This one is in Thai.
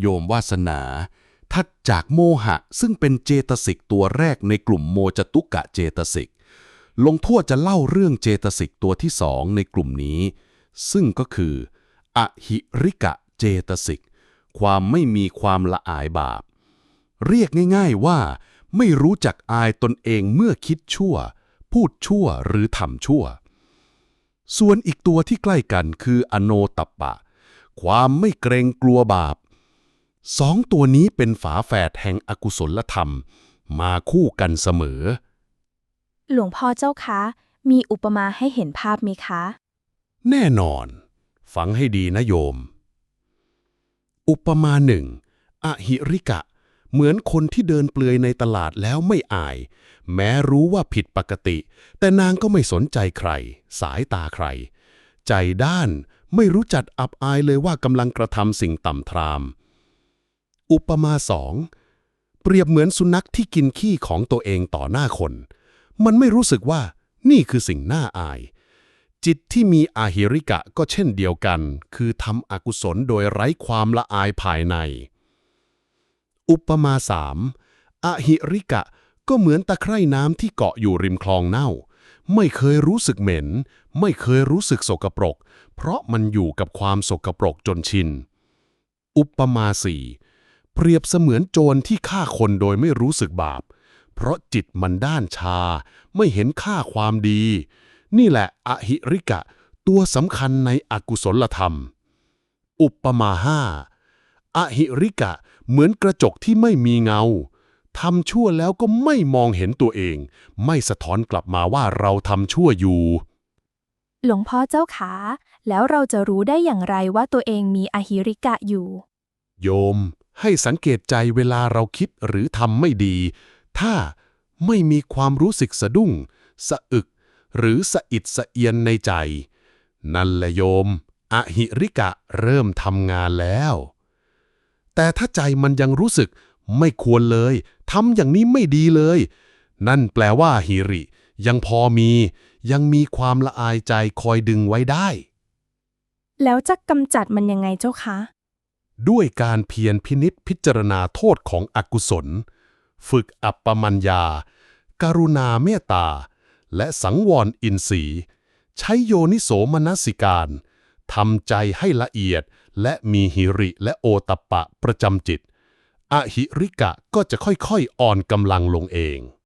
โยมวาสนาทัดจากโมหะซึ่งเป็นเจตสิกตัวแรกในกลุ่มโมจตุกะเจตสิกลงทั่วจะเล่าเรื่องเจตสิกตัวที่สองในกลุ่มนี้ ซึ่งก็คือ อหิริกะเจตสิก ความไม่มีความละอายบาป เรียกง่ายๆว่า ไม่รู้จักอายตนเองเมื่อคิดชั่ว พูดชั่วหรือทำชั่ว ส่วนอีกตัวที่ใกล้กันคืออโนตัปปะ ความไม่เกรงกลัวบาป สองตัวนี้เป็นฝาแฝดแห่งอกุศลธรรม มาคู่กันเสมอ หลวงพ่อเจ้าคะ มีอุปมาให้เห็นภาพไหมคะ แน่นอน ฟังให้ดีนะโยม อุปมาหนึ่งอหิริกะ เหมือนคนที่เดินเปลือยในตลาดแล้วไม่อาย แม้รู้ว่าผิดปกติ แต่นางก็ไม่สนใจใคร สายตาใคร ใจด้านไม่รู้จัดอับอายเลยว่ากำลังกระทำสิ่งต่ำทราม อุปมาสองเปรียบเหมือนสุนัขที่กินขี้ของตัวเองต่อหน้าคน มันไม่รู้สึกว่านี่คือสิ่งน่าอาย จิตที่มีอาหิริกะก็เช่นเดียวกัน คือทำอกุศลโดยไร้ความละอายภายใน อุปมาสามอหิริกะก็เหมือนตะไคร่น้ำที่เกาะอยู่ริมคลองเน่า ไม่เคยรู้สึกเหม็น ไม่เคยรู้สึกสกปรก เพราะมันอยู่กับความสกปรกจนชิน อุปมาสี่ เปรียบเสมือนโจรที่ฆ่าคนโดยไม่รู้สึกบาป เพราะจิตมันด้านชา ไม่เห็นค่าความดี นี่แหละอหิริกะ ตัวสำคัญในอกุศลธรรม อุปมาห้าอหิริกะเหมือนกระจกที่ไม่มีเงาทำชั่วแล้วก็ไม่มองเห็นตัวเอง ไม่สะท้อนกลับมาว่าเราทำชั่วอยู่ หลวงพ่อเจ้าคะแล้วเราจะรู้ได้อย่างไรว่าตัวเองมีอหิริกะอยู่ โยม ให้สังเกตใจเวลาเราคิดหรือทำไม่ดี ถ้าไม่มีความรู้สึกสะดุ้ง สะอึก หรือสะอิดสะเอียนในใจ นั่นแหละโยม อหิริกะเริ่มทำงานแล้ว แต่ถ้าใจมันยังรู้สึกไม่ควรเลยทำอย่างนี้ไม่ดีเลย นั่นแปลว่าหิริ ยังพอมี ยังมีความละอายใจคอยดึงไว้ได้ แล้วจะกำจัดมันยังไงเจ้าคะ ด้วยการเพียรพินิษพิจารณาโทษของอกุศล ฝึกอัปปมัญญาการุณาเมตตา และสังวรอินทรีย์ใช้โยนิโสมนสิการทำใจให้ละเอียดและมีหิริและโอตปปะประจำจิต อหิริกะก็จะค่อยๆ อ่อนกำลังลงเอง